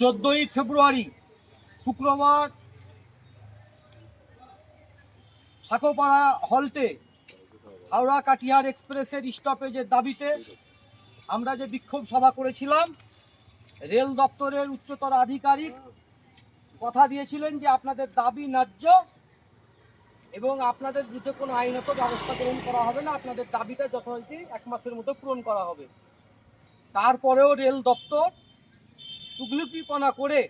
চোদ্দই ফেব্রুয়ারি, শুক্রবার, সাকোপাড়া হলটে হাওড়া কাটিহার এক্সপ্রেসের স্টপেজের দাবিতে আমরা যে বিক্ষোভ সভা করেছিলাম, রেল দপ্তরের উচ্চতর আধিকারিক কথা দিয়েছিলেন যে আপনাদের দাবি ন্যায্য এবং আপনাদের বিরুদ্ধে কোনো আইনত ব্যবস্থা গ্রহণ করা হবে না, আপনাদের দাবিটা যথারীতি এক মাসের মধ্যে পূরণ করা হবে। তারপরেও রেল দপ্তর তুগলুকিপনা করে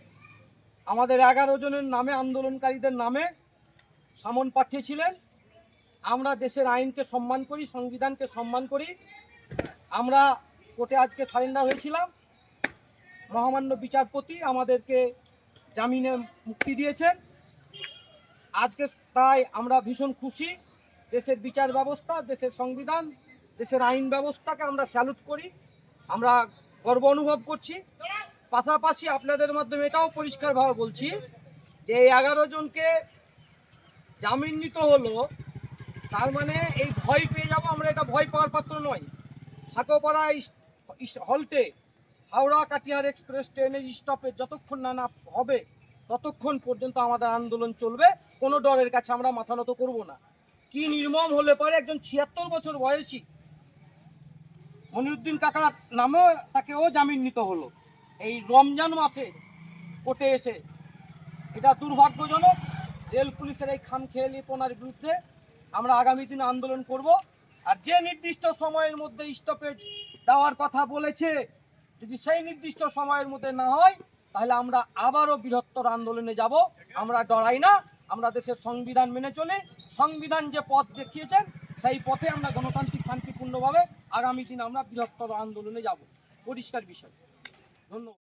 আমাদের এগারো জনের নামে আন্দোলনকারীদের নামে সামন পাঠিয়েছিলেন। আমরা দেশের আইনকে সম্মান করি, সংবিধানকে সম্মান করি। আমরা কোর্টে আজকে সারেন্ডার হয়েছিলাম। মহামান্য বিচারপতি আমাদেরকে জামিনে মুক্তি দিয়েছেন। আজকে তাই আমরা ভীষণ খুশি। দেশের বিচার ব্যবস্থা, দেশের সংবিধান, দেশের আইন ব্যবস্থাকে আমরা স্যালুট করি। আমরা গর্ব অনুভব করছি। পাশাপাশি আপনাদের মাধ্যমে এটাও পরিষ্কারভাবে বলছি যে এই এগারো জনকে জামিন নিতে হলো, তার মানে এই ভয় পেয়ে যাব আমরা, এটা ভয় পাওয়ার পাত্র নয়। সাকোপাড়া হল্টে, হাওড়া কাটিহার এক্সপ্রেস ট্রেনের স্টপে যতক্ষণ না না হবে, ততক্ষণ পর্যন্ত আমাদের আন্দোলন চলবে। কোনো ডরের কাছে আমরা মাথা নত করব না। কি নির্মম হলে পরে একজন ছিয়াত্তর বছর বয়সী মনিরুদ্দিন কাকার নামেও তাকেও জামিন নিতে হলো। এই রমজান মাসে কোর্টে এসে এটা দুর্ভাগ্যজনক রেল পুলিশের এই খামখেয়ালিপনার বিরুদ্ধে আমরা আগামী দিনে আন্দোলন করব। আর যে নির্দিষ্ট সময়ের মধ্যে স্টপেজ দেওয়ার কথা বলেছে, যদি সেই নির্দিষ্ট সময়ের মধ্যে না হয়, তাহলে আমরা আবারও বৃহত্তর আন্দোলনে যাব। আমরা ডরাই না, আমরা দেশের সংবিধান মেনে চলি। সংবিধান যে পথ দেখিয়েছেন, সেই পথে আমরা গণতান্ত্রিক শান্তিপূর্ণভাবে আগামী দিন আমরা বৃহত্তর আন্দোলনে যাব। পরিষ্কার বিষয়। No, no.